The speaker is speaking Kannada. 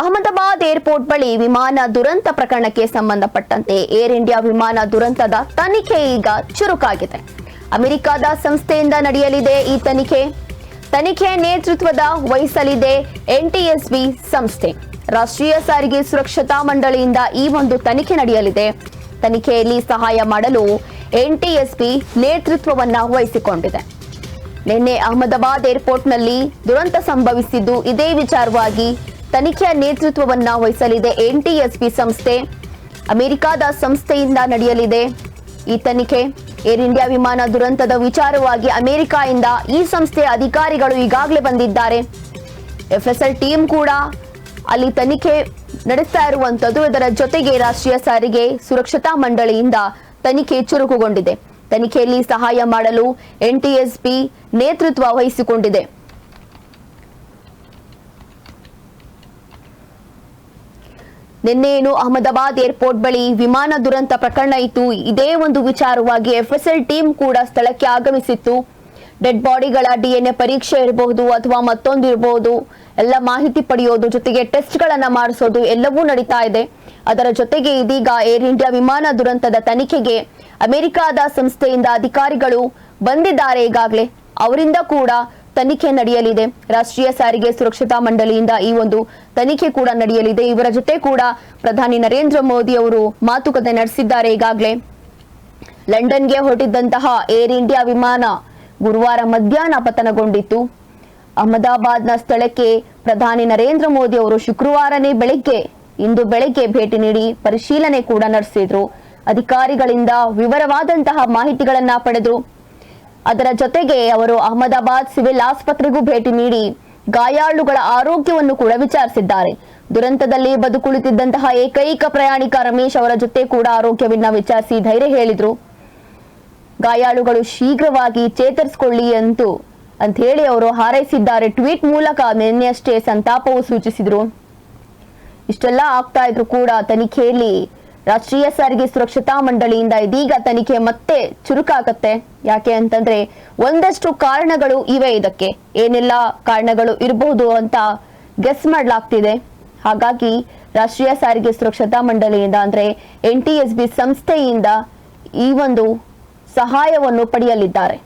ಅಹಮದಾಬಾದ್ ಏರ್ಪೋರ್ಟ್ ಬಳಿ ವಿಮಾನ ದುರಂತ ಪ್ರಕರಣಕ್ಕೆ ಸಂಬಂಧಪಟ್ಟಂತೆ ಏರ್ ಇಂಡಿಯಾ ವಿಮಾನ ದುರಂತದ ತನಿಖೆ ಈಗ ಚುರುಕಾಗಿದೆ. ಅಮೆರಿಕದ ಸಂಸ್ಥೆಯಿಂದ ನಡೆಯಲಿದೆ ಈ ತನಿಖೆ. ತನಿಖೆ ನೇತೃತ್ವದ ವಹಿಸಲಿದೆ ಎನ್ಟಿಎಸ್ಬಿ ಸಂಸ್ಥೆ. ರಾಷ್ಟ್ರೀಯ ಸಾರಿಗೆ ಸುರಕ್ಷತಾ ಮಂಡಳಿಯಿಂದ ಈ ಒಂದು ತನಿಖೆ ನಡೆಯಲಿದೆ. ತನಿಖೆಯಲ್ಲಿ ಸಹಾಯ ಮಾಡಲು ಎನ್ಟಿಎಸ್ಬಿ ನೇತೃತ್ವವನ್ನು ವಹಿಸಿಕೊಂಡಿದೆ. ನಿನ್ನೆ ಅಹಮದಾಬಾದ್ ಏರ್ಪೋರ್ಟ್ನಲ್ಲಿ ದುರಂತ ಸಂಭವಿಸಿದ್ದು ಇದೇ ವಿಚಾರವಾಗಿ ತನಿಖೆಯ ನೇತೃತ್ವವನ್ನ ವಹಿಸಲಿದೆ ಎನ್ಟಿಎಸ್ಪಿ ಸಂಸ್ಥೆ. ಅಮೆರಿಕಾದ ಸಂಸ್ಥೆಯಿಂದ ನಡೆಯಲಿದೆ ಈ ತನಿಖೆ. ಏರ್ ಇಂಡಿಯಾ ವಿಮಾನ ದುರಂತದ ವಿಚಾರವಾಗಿ ಅಮೆರಿಕದಿಂದ ಈ ಸಂಸ್ಥೆಯ ಅಧಿಕಾರಿಗಳು ಈಗಾಗಲೇ ಬಂದಿದ್ದಾರೆ. ಎಫ್ಎಸ್ಎಲ್ ಟೀಮ್ ಕೂಡ ಅಲ್ಲಿ ತನಿಖೆ ನಡೆಸ್ತಾ ಇರುವಂತದ್ದು, ಇದರ ಜೊತೆಗೆ ರಾಷ್ಟ್ರೀಯ ಸಾರಿಗೆ ಸುರಕ್ಷತಾ ಮಂಡಳಿಯಿಂದ ತನಿಖೆ ಚುರುಕುಗೊಂಡಿದೆ. ತನಿಖೆಯಲ್ಲಿ ಸಹಾಯ ಮಾಡಲು ಎನ್ಟಿಎಸ್ಪಿ ನೇತೃತ್ವ ವಹಿಸಿಕೊಂಡಿದೆ. ನಿನ್ನೇನು ಅಹಮದಾಬಾದ್ ಏರ್ಪೋರ್ಟ್ ಬಳಿ ವಿಮಾನ ದುರಂತ ಪ್ರಕರಣ ಇತ್ತು. ಇದೇ ಒಂದು ವಿಚಾರವಾಗಿ ಎಫ್ಎಸ್ಎಲ್ ಟೀಮ್ ಕೂಡ ಸ್ಥಳಕ್ಕೆ ಆಗಮಿಸಿತ್ತು. ಡೆಡ್ ಬಾಡಿಗಳ ಡಿಎನ್ಎ ಪರೀಕ್ಷೆ ಇರಬಹುದು ಅಥವಾ ಮತ್ತೊಂದು ಇರಬಹುದು. ಎಲ್ಲ ಮಾಹಿತಿ ಪಡೆಯೋದು ಜೊತೆಗೆ ಟೆಸ್ಟ್ಗಳನ್ನು ಮಾಡಿಸೋದು ಎಲ್ಲವೂ ನಡೀತಾ ಇದೆ. ಅದರ ಜೊತೆಗೆ ಇದೀಗ ಏರ್ ಇಂಡಿಯಾ ವಿಮಾನ ದುರಂತದ ತನಿಖೆಗೆ ಅಮೆರಿಕದ ಸಂಸ್ಥೆಯಿಂದ ಅಧಿಕಾರಿಗಳು ಬಂದಿದ್ದಾರೆ ಈಗಾಗಲೇ. ಅವರಿಂದ ಕೂಡ ತನಿಖೆ ನಡೆಯಲಿದೆ. ರಾಷ್ಟ್ರೀಯ ಸಾರಿಗೆ ಸುರಕ್ಷತಾ ಮಂಡಳಿಯಿಂದ ಈ ಒಂದು ತನಿಖೆ ಕೂಡ ನಡೆಯಲಿದೆ. ಇವರ ಜೊತೆ ಕೂಡ ಪ್ರಧಾನಿ ನರೇಂದ್ರ ಮೋದಿ ಅವರು ಮಾತುಕತೆ ನಡೆಸಿದ್ದಾರೆ ಈಗಾಗಲೇ. ಲಂಡನ್ಗೆ ಹೊರಟಿದ್ದಂತಹ ಏರ್ ಇಂಡಿಯಾ ವಿಮಾನ ಗುರುವಾರ ಮಧ್ಯಾಹ್ನ ಪತನಗೊಂಡಿತ್ತು. ಅಹಮದಾಬಾದ್ನ ಸ್ಥಳಕ್ಕೆ ಪ್ರಧಾನಿ ನರೇಂದ್ರ ಮೋದಿ ಅವರು ಶುಕ್ರವಾರನೇ ಬೆಳಗ್ಗೆ, ಇಂದು ಬೆಳಗ್ಗೆ ಭೇಟಿ ನೀಡಿ ಪರಿಶೀಲನೆ ಕೂಡ ನಡೆಸಿದ್ರು. ಅಧಿಕಾರಿಗಳಿಂದ ವಿವರವಾದಂತಹ ಮಾಹಿತಿಗಳನ್ನ ಪಡೆದ್ರು. ಅದರ ಜೊತೆಗೆ ಅವರು ಅಹಮದಾಬಾದ್ ಸಿವಿಲ್ ಆಸ್ಪತ್ರೆಗೂ ಭೇಟಿ ನೀಡಿ ಗಾಯಾಳುಗಳ ಆರೋಗ್ಯವನ್ನು ಕೂಡ ವಿಚಾರಿಸಿದ್ದಾರೆ. ದುರಂತದಲ್ಲಿ ಬದುಕುಳಿತಿದ್ದಂತಹ ಏಕೈಕ ಪ್ರಯಾಣಿಕ ರಮೇಶ್ ಅವರ ಜೊತೆ ಕೂಡ ಆರೋಗ್ಯವನ್ನ ವಿಚಾರಿಸಿ ಧೈರ್ಯ ಹೇಳಿದ್ರು. ಗಾಯಾಳುಗಳು ಶೀಘ್ರವಾಗಿ ಚೇತರಿಸಿಕೊಳ್ಳಿ ಅಂತು ಅಂತ ಹೇಳಿ ಅವರು ಹಾರೈಸಿದ್ದಾರೆ. ಟ್ವೀಟ್ ಮೂಲಕ ನಿನ್ನೆಯಷ್ಟೇ ಸಂತಾಪವು ಸೂಚಿಸಿದ್ರು. ಇಷ್ಟೆಲ್ಲ ಆಗ್ತಾ ಇದ್ರು ಕೂಡ ತನಿಖೆಯಲ್ಲಿ ರಾಷ್ಟ್ರೀಯ ಸಾರಿಗೆ ಸುರಕ್ಷತಾ ಮಂಡಳಿಯಿಂದ ಇದೀಗ ತನಿಖೆ ಮತ್ತೆ ಚುರುಕಾಗತ್ತೆ. ಯಾಕೆ ಅಂತಂದ್ರೆ ಒಂದಷ್ಟು ಕಾರಣಗಳು ಇವೆ ಇದಕ್ಕೆ. ಏನೆಲ್ಲ ಕಾರಣಗಳು ಇರಬಹುದು ಅಂತ ಗೆಸ್ ಮಾಡಲಾಗ್ತಿದೆ. ಹಾಗಾಗಿ ರಾಷ್ಟ್ರೀಯ ಸಾರಿಗೆ ಸುರಕ್ಷತಾ ಮಂಡಳಿಯಿಂದ ಅಂದ್ರೆ ಎನ್ ಸಂಸ್ಥೆಯಿಂದ ಈ ಒಂದು ಸಹಾಯವನ್ನು ಪಡೆಯಲಿದ್ದಾರೆ.